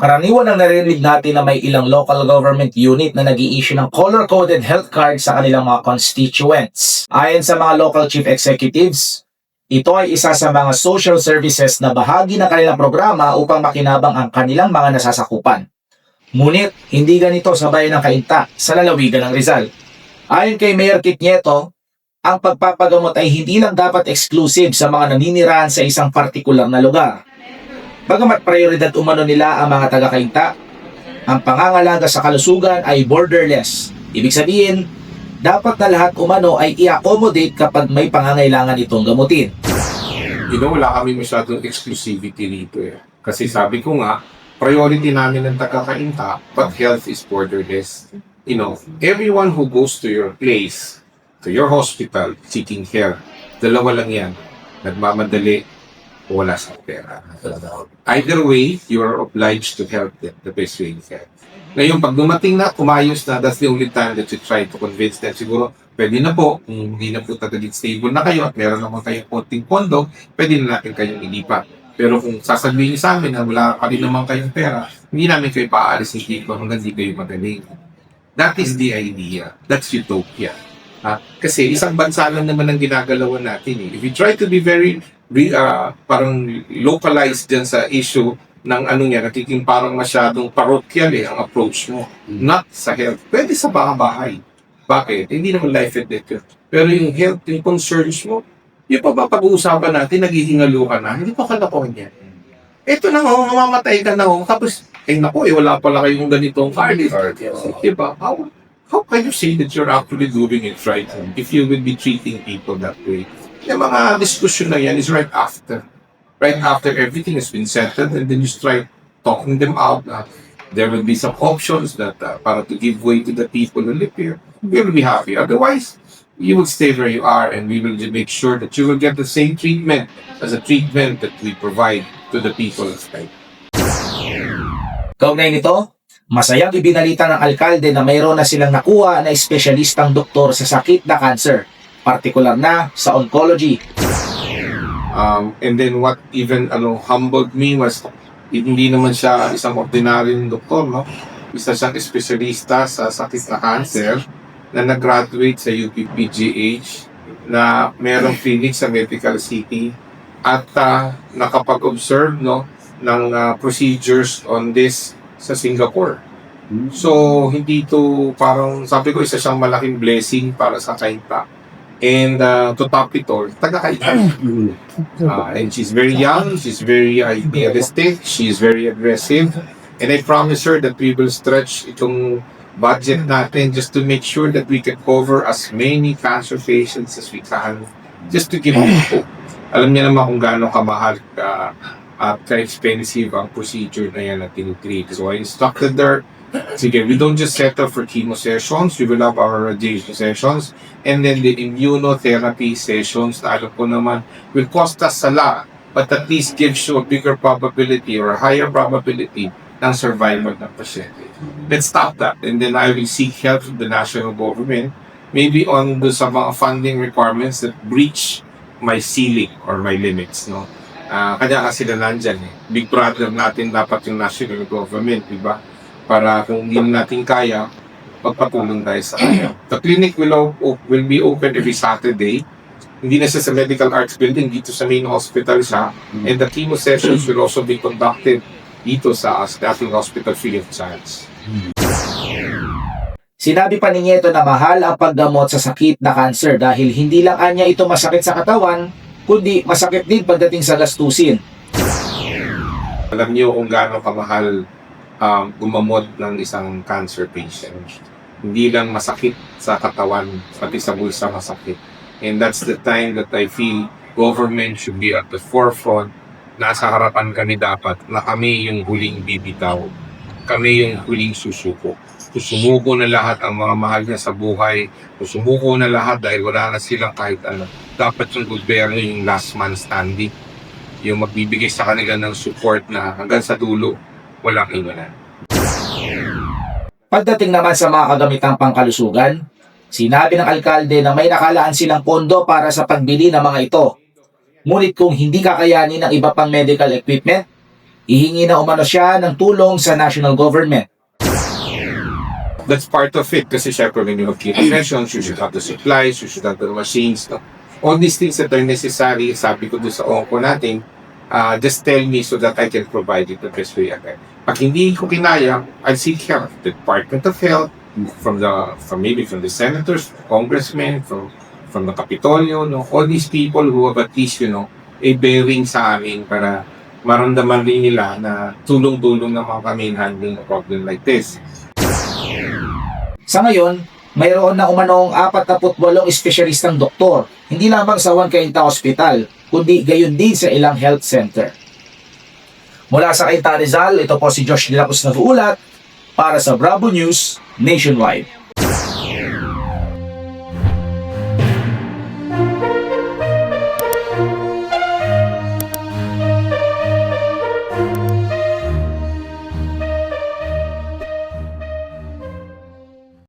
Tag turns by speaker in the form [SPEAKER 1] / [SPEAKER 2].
[SPEAKER 1] Karaniwan ang narinig natin na may ilang local government unit na nag issue ng color-coded health card sa kanilang mga constituents. Ayon sa mga local chief executives, ito ay isa sa mga social services na bahagi ng kanilang programa upang makinabang ang kanilang mga nasasakupan. Ngunit, hindi ganito sa bayan ng Kainta sa lalawigan ng Rizal. Ayon kay Mayor Kit Nieto, ang pagpapagamot ay hindi lang dapat exclusive sa mga naninirahan sa isang partikular na lugar. Bagamat prioridad umano nila ang mga taga-kainta, ang pangangalaga sa kalusugan ay borderless. Ibig sabihin, dapat na lahat umano ay i-accommodate kapag may pangangailangan itong gamutin.
[SPEAKER 2] you know, wala kami masyadong exclusivity rito eh. Kasi sabi ko nga, priority namin ng taga-kainta, but health is borderless. You know, everyone who goes to your place, to your hospital, seeking care, dalawa lang yan. Nagmamadali wala sa pera. Either way, you are obliged to help them the best way you can. Ngayon, pag dumating na, kumayos na, that's the only time that you try to convince them. Siguro, pwede na po, kung hindi na po talagang stable na kayo at meron naman kayong konting pondo, pwede na natin kayong ilipat. Pero kung sasabihin niyo sa amin na wala pa rin naman kayong pera, hindi namin kayo paalisin dito hanggang di kayo magaling. That is the idea. That's utopia. Ha? Kasi isang bansa lang naman ang ginagalawan natin. Eh. If you try to be very re, ah, parang localized dyan sa issue ng ano niya, nagiging parang masyadong parokyal eh, ang approach mo. Not sa health. Pwede sa bahay. Bakit? Hindi naman life and death yun. Pero yung health, yung concerns mo, yung pa ba pag-uusapan natin, naghihingalo ka na, hindi pa kalokohan yan. Ito na ho, mamamatay ka na ho, tapos, eh naku, eh, wala pala kayong ganitong card. Diba? How, how can you say that you're actually doing it right if you will be treating people that way? Yung mga discussion na yan is right after. Right after everything has been settled and then you try talking them out. There will be some options that uh, para to give way to the people who live here. We will be happy. Otherwise, you will stay where you are and we will make sure that you will get the same treatment as a treatment that we provide to the people of Skype.
[SPEAKER 1] Kaugnay nito, masayang ibinalita ng alkalde na mayroon na silang nakuha na espesyalistang doktor sa sakit na cancer, partikular na sa oncology.
[SPEAKER 2] Um, and then what even ano humbled me was hindi naman siya isang ordinaryong doktor, no? Isa siyang espesyalista sa sakit na cancer na nag-graduate sa UPPGH na merong clinic sa Medical City at uh, nakapag-observe no ng uh, procedures on this sa Singapore. So, hindi to parang, sabi ko, isa siyang malaking blessing para sa Kainta. And uh, to top it all, taga-Kainta. Uh, and she's very young, she's very idealistic, she's very aggressive. And I promise her that we will stretch itong budget natin just to make sure that we can cover as many cancer patients as we can just to give them hope. Alam niya naman kung gaano kamahal ka at ka-expensive ang procedure na yan na tinitreat. So I instructed her, sige, we don't just settle for chemo sessions, we will have our radiation sessions, and then the immunotherapy sessions na alam ko naman will cost us a lot, but at least gives you a bigger probability or a higher probability ng survival ng pasyente. Let's stop that, and then I will seek help from the national government, maybe on the sa mga funding requirements that breach my ceiling or my limits, no? Ah, kanya kasi sila nandyan eh. Big brother natin dapat yung national government, di ba? Para kung hindi natin kaya, magpatulong tayo sa kanya. The clinic will, will be open every Saturday. Hindi na siya sa Medical Arts Building, dito sa main hospital siya. And the chemo sessions will also be conducted dito sa sa ating hospital free of charge.
[SPEAKER 1] Sinabi pa ni Nieto na mahal ang paggamot sa sakit na cancer dahil hindi lang anya ito masakit sa katawan, kundi masakit din pagdating sa gastusin.
[SPEAKER 2] Alam niyo kung gaano kamahal um, gumamot ng isang cancer patient. Hindi lang masakit sa katawan, pati sa bulsa masakit. And that's the time that I feel government should be at the forefront. Nasa harapan kami dapat na kami yung huling bibitaw. Kami yung huling susuko. Sumuko na lahat ang mga mahal niya sa buhay. Sumuko na lahat dahil wala na silang kahit ano. Dapat yung gobyerno yung last man standing yung magbibigay sa kanila ng support na hanggang sa dulo, walang iwanan.
[SPEAKER 1] Pagdating naman sa mga kagamitang pangkalusugan, sinabi ng alkalde na may nakalaan silang pondo para sa pagbili ng mga ito. Ngunit kung hindi kakayanin ng iba pang medical equipment, ihingi na umano siya ng tulong sa national government.
[SPEAKER 2] That's part of it kasi syempre when you have clinic sessions, you should have the supplies, you should have the machines. No? All these things that are necessary, sabi ko doon sa onko natin, uh, just tell me so that I can provide it the best way I can. Pag hindi ko kinaya, I'll seek help. The Department of Health, from the, from maybe from the senators, congressmen, from from the Capitolio, no? all these people who have at least, you know, a bearing sa amin para maramdaman rin nila na tulong-tulong na mga kami in handling a problem like this.
[SPEAKER 1] Sa ngayon, mayroon na umanong 48 espesyalistang doktor, hindi lamang sa Juan Cainta Hospital, kundi gayon din sa ilang health center. Mula sa Cainta Rizal, ito po si Josh Dilacos na uulat para sa Bravo News Nationwide.